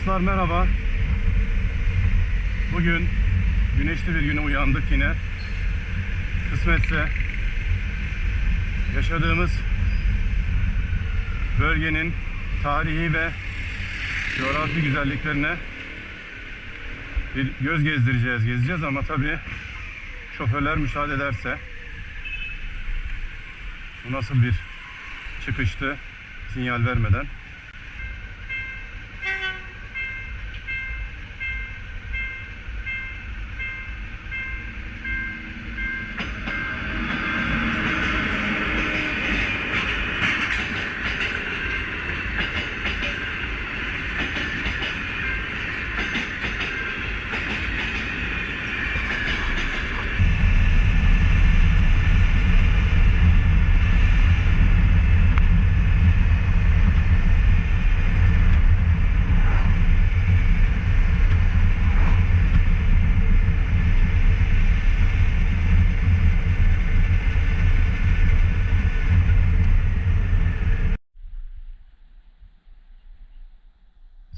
Dostlar merhaba. Bugün güneşli bir güne uyandık yine. Kısmetse yaşadığımız bölgenin tarihi ve coğrafi güzelliklerine bir göz gezdireceğiz, gezeceğiz ama tabii şoförler müsaade ederse bu nasıl bir çıkıştı sinyal vermeden.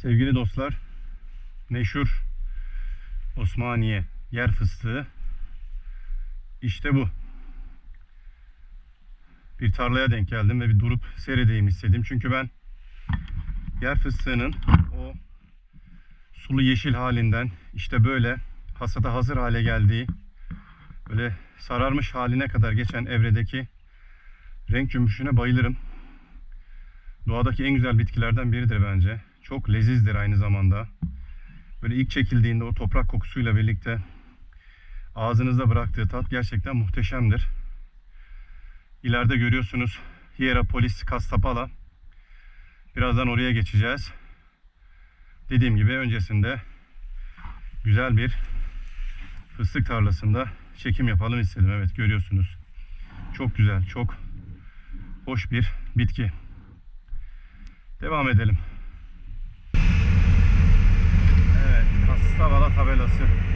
Sevgili dostlar, meşhur Osmaniye yer fıstığı işte bu. Bir tarlaya denk geldim ve bir durup seyredeyim istedim. Çünkü ben yer fıstığının o sulu yeşil halinden işte böyle hasata hazır hale geldiği böyle sararmış haline kadar geçen evredeki renk cümbüşüne bayılırım. Doğadaki en güzel bitkilerden biridir bence. Çok lezizdir aynı zamanda. Böyle ilk çekildiğinde o toprak kokusuyla birlikte ağzınızda bıraktığı tat gerçekten muhteşemdir. İleride görüyorsunuz Hierapolis Castapala. Birazdan oraya geçeceğiz. Dediğim gibi öncesinde güzel bir fıstık tarlasında çekim yapalım istedim. Evet görüyorsunuz. Çok güzel, çok hoş bir bitki. Devam edelim. Evet, Kastavala tabelası.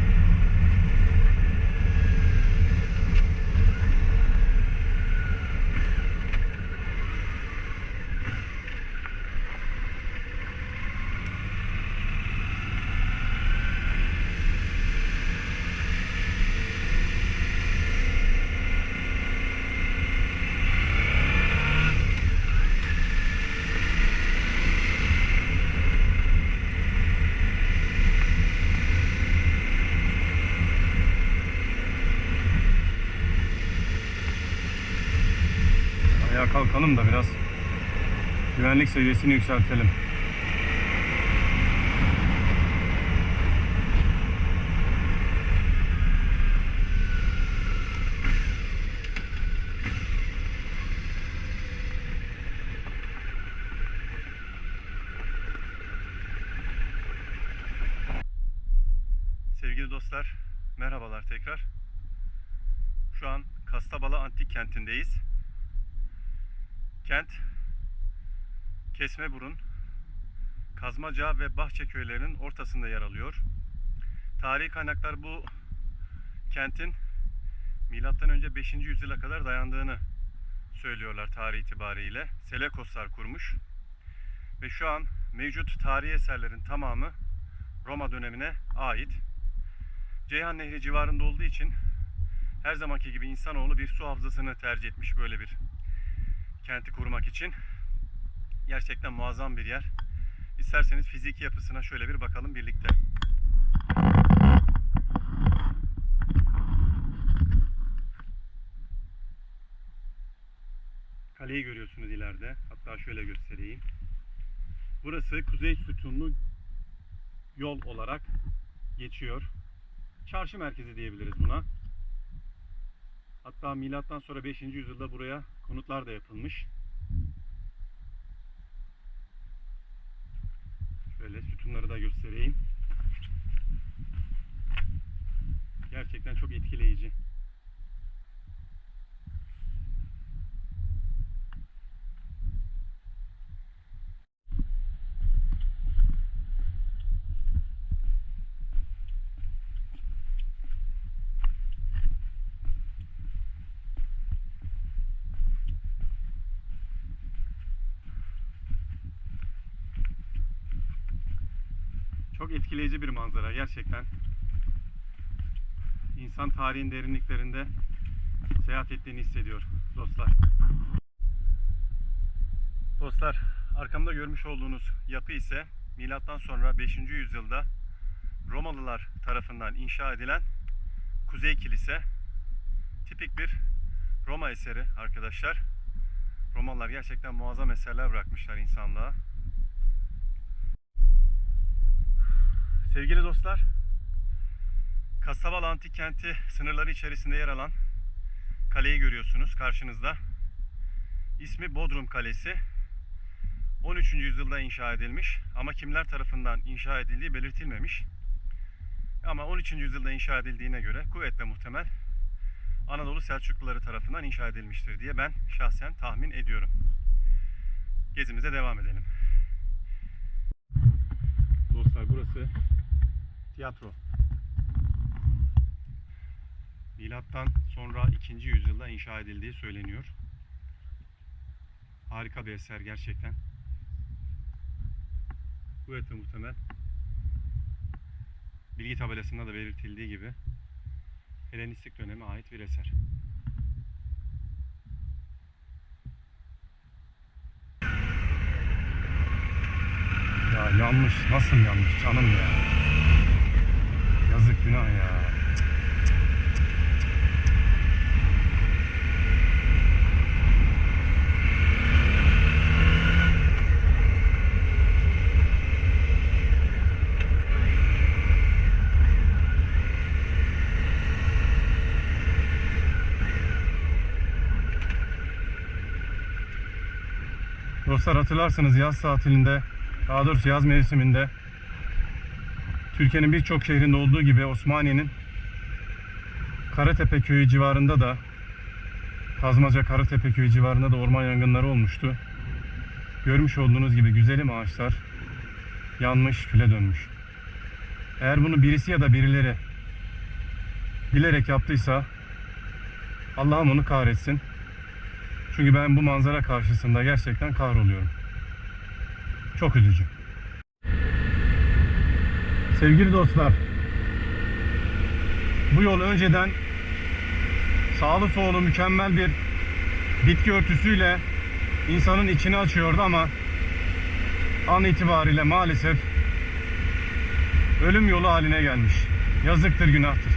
Kalkalım da biraz güvenlik seviyesini yükseltelim. Sevgili dostlar, merhabalar tekrar. Şu an Kastabala Antik Kenti'ndeyiz. Kent Kesmeburun, Kazmaca ve Bahçe köylerinin ortasında yer alıyor. Tarihi kaynaklar bu kentin milattan önce 5. yüzyıla kadar dayandığını söylüyorlar tarih itibariyle. Selekoslar kurmuş. Ve şu an mevcut tarihi eserlerin tamamı Roma dönemine ait. Ceyhan Nehri civarında olduğu için her zamanki gibi insanoğlu bir su havzasını tercih etmiş böyle bir kenti kurmak için. Gerçekten muazzam bir yer. İsterseniz fiziki yapısına şöyle bir bakalım birlikte. Kaleyi görüyorsunuz ileride. Hatta şöyle göstereyim. Burası kuzey sütunlu yol olarak geçiyor. Çarşı merkezi diyebiliriz buna. Hatta milattan sonra 5. yüzyılda buraya konutlar da yapılmış. Şöyle sütunları da göstereyim. Çok etkileyici bir manzara gerçekten. İnsan tarihin derinliklerinde seyahat ettiğini hissediyor dostlar. Dostlar, arkamda görmüş olduğunuz yapı ise milattan sonra 5. yüzyılda Romalılar tarafından inşa edilen Kuzey Kilise. Tipik bir Roma eseri arkadaşlar. Romalılar gerçekten muazzam eserler bırakmışlar insanlığa. Sevgili dostlar, Kasabal Antik Kenti sınırları içerisinde yer alan kaleyi görüyorsunuz karşınızda. İsmi Bodrum Kalesi. 13. yüzyılda inşa edilmiş ama kimler tarafından inşa edildiği belirtilmemiş. Ama 13. yüzyılda inşa edildiğine göre kuvvetle muhtemel Anadolu Selçukluları tarafından inşa edilmiştir diye ben şahsen tahmin ediyorum. Gezimize devam edelim. Dostlar burası tiyatro. Milattan sonra 2. yüzyılda inşa edildiği söyleniyor. Harika bir eser gerçekten. Kuvvetle muhtemel. Bilgi tabelasında da belirtildiği gibi Helenistik döneme ait bir eser. Ya yanmış. Nasıl yanmış canım ya. Günah ya. Dostlar hatırlarsınız yaz tatilinde, daha doğrusu yaz mevsiminde Türkiye'nin birçok şehrinde olduğu gibi Osmaniye'nin Karatepe köyü civarında da Kazmaca Karatepe köyü civarında da orman yangınları olmuştu. Görmüş olduğunuz gibi güzelim ağaçlar yanmış, küle dönmüş. Eğer bunu birisi ya da birileri bilerek yaptıysa Allah'ım onu kahretsin. Çünkü ben bu manzara karşısında gerçekten kahroluyorum. Çok üzücü. Sevgili dostlar, bu yol önceden sağlı sollu mükemmel bir bitki örtüsüyle insanın içini açıyordu ama an itibariyle maalesef ölüm yolu haline gelmiş. Yazıktır, günahtır.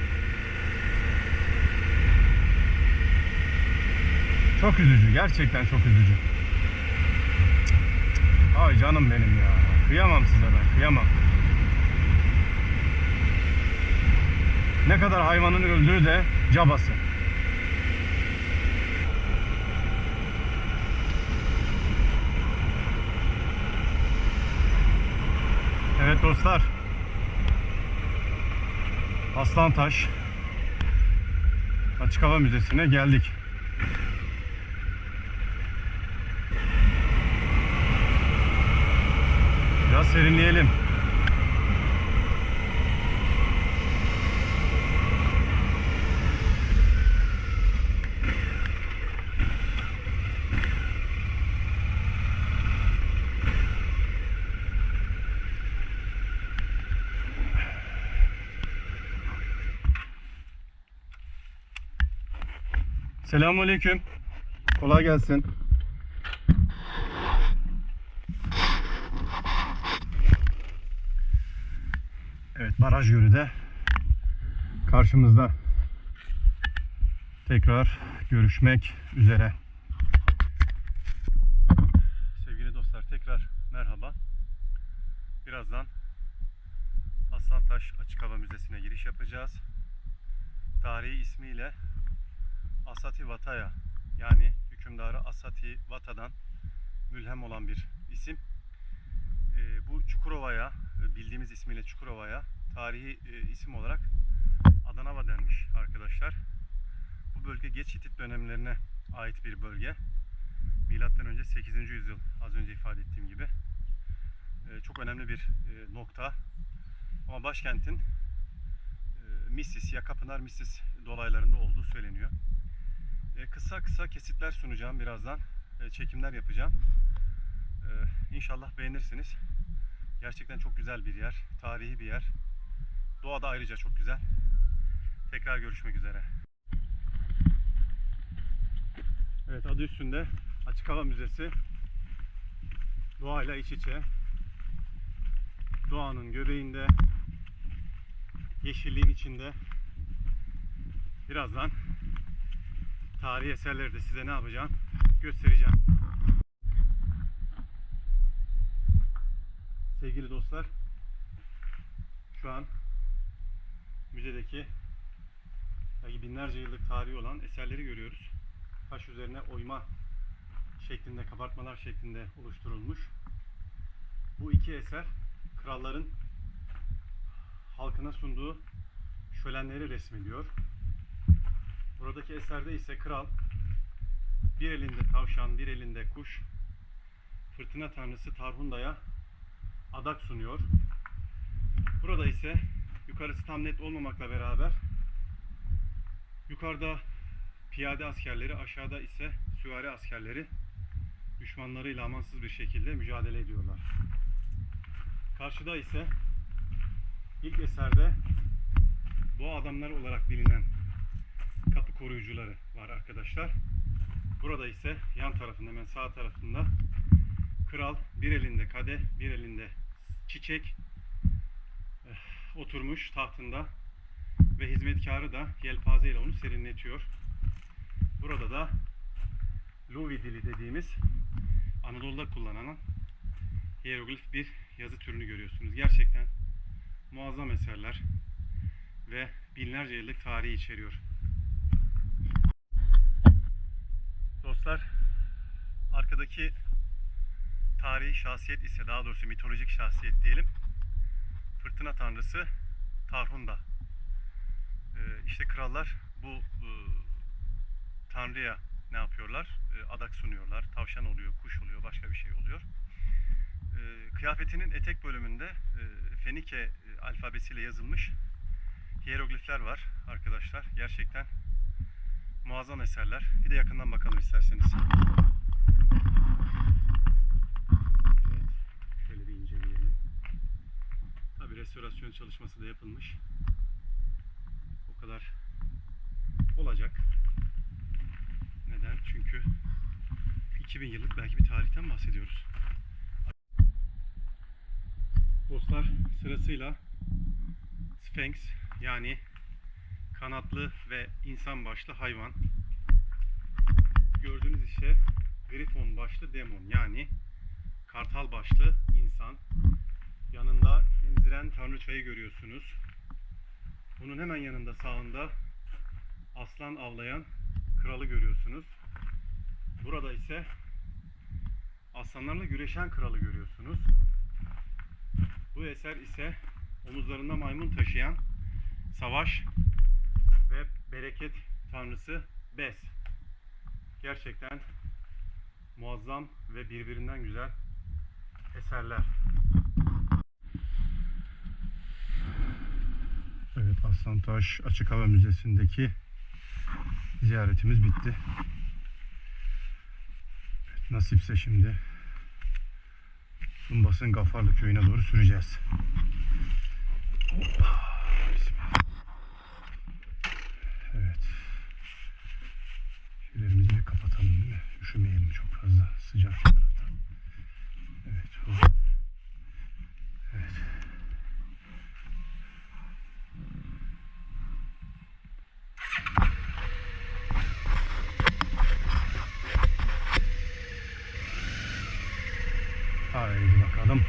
Çok üzücü, gerçekten çok üzücü. Ay canım benim ya. Kıyamam size ben, kıyamam. Ne kadar hayvanın öldüğü de cabası. Evet dostlar. Aslantaş Açık Hava Müzesi'ne geldik. Biraz serinleyelim. Selamünaleyküm. Kolay gelsin. Evet baraj gölü de karşımızda. Tekrar görüşmek üzere. Sevgili dostlar tekrar merhaba. Birazdan Aslantaş Açık Hava Müzesi'ne giriş yapacağız. Tarihi ismiyle Asati Vataya yani hükümdarı Asati Vata'dan mülhem olan bir isim. Ee, bu Çukurova'ya e, bildiğimiz ismiyle Çukurova'ya tarihi e, isim olarak Adanava denmiş arkadaşlar. Bu bölge geç Hitit dönemlerine ait bir bölge. Milattan önce 8. yüzyıl az önce ifade ettiğim gibi. E, çok önemli bir e, nokta. Ama başkentin e, Missis, Yakapınar Missis dolaylarında olduğu söyleniyor. E, kısa kısa kesitler sunacağım birazdan. E, çekimler yapacağım. E, inşallah beğenirsiniz. Gerçekten çok güzel bir yer. Tarihi bir yer. Doğa da ayrıca çok güzel. Tekrar görüşmek üzere. Evet adı üstünde Açık Hava Müzesi. Doğayla iç içe. Doğanın göbeğinde, yeşilliğin içinde. Birazdan tarihi eserleri de size ne yapacağım göstereceğim. Sevgili dostlar, şu an müzedeki belki binlerce yıllık tarihi olan eserleri görüyoruz. Taş üzerine oyma şeklinde, kabartmalar şeklinde oluşturulmuş. Bu iki eser kralların halkına sunduğu şölenleri resmediyor. Buradaki eserde ise kral bir elinde tavşan, bir elinde kuş, fırtına tanrısı Tarhunda'ya adak sunuyor. Burada ise yukarısı tam net olmamakla beraber yukarıda piyade askerleri, aşağıda ise süvari askerleri düşmanlarıyla amansız bir şekilde mücadele ediyorlar. Karşıda ise ilk eserde bu adamlar olarak bilinen koruyucuları var arkadaşlar. Burada ise yan tarafında hemen sağ tarafında kral bir elinde kade bir elinde çiçek eh, oturmuş tahtında ve hizmetkarı da yelpaze ile onu serinletiyor. Burada da Luvi dili dediğimiz Anadolu'da kullanılan hieroglif bir yazı türünü görüyorsunuz. Gerçekten muazzam eserler ve binlerce yıllık tarihi içeriyor. Dostlar, arkadaki tarihi şahsiyet ise daha doğrusu mitolojik şahsiyet diyelim. Fırtına tanrısı Tarhunda. Ee, işte krallar bu e, tanrıya ne yapıyorlar? E, adak sunuyorlar. Tavşan oluyor, kuş oluyor, başka bir şey oluyor. E, kıyafetinin etek bölümünde e, Fenike e, alfabesiyle yazılmış hieroglifler var arkadaşlar. Gerçekten muazzam eserler. Bir de yakından bakalım isterseniz. Evet, şöyle bir inceleyelim. Tabi restorasyon çalışması da yapılmış. O kadar olacak. Neden? Çünkü 2000 yıllık belki bir tarihten bahsediyoruz. Dostlar sırasıyla Sphinx yani kanatlı ve insan başlı hayvan. Gördüğünüz ise grifon başlı demon yani kartal başlı insan. Yanında emziren tanrıçayı görüyorsunuz. Bunun hemen yanında sağında aslan avlayan kralı görüyorsunuz. Burada ise aslanlarla güreşen kralı görüyorsunuz. Bu eser ise omuzlarında maymun taşıyan savaş ve bereket tanrısı Bes. Gerçekten muazzam ve birbirinden güzel eserler. Evet Aslantaş Açık Hava Müzesi'ndeki ziyaretimiz bitti. Nasipse şimdi Tumbas'ın Gafarlı köyüne doğru süreceğiz. Hoppa. şurayı kapatalım değil mi? Üşümeyelim çok fazla sıcak şu tarafta. Evet. O. Evet. Haydi bakalım.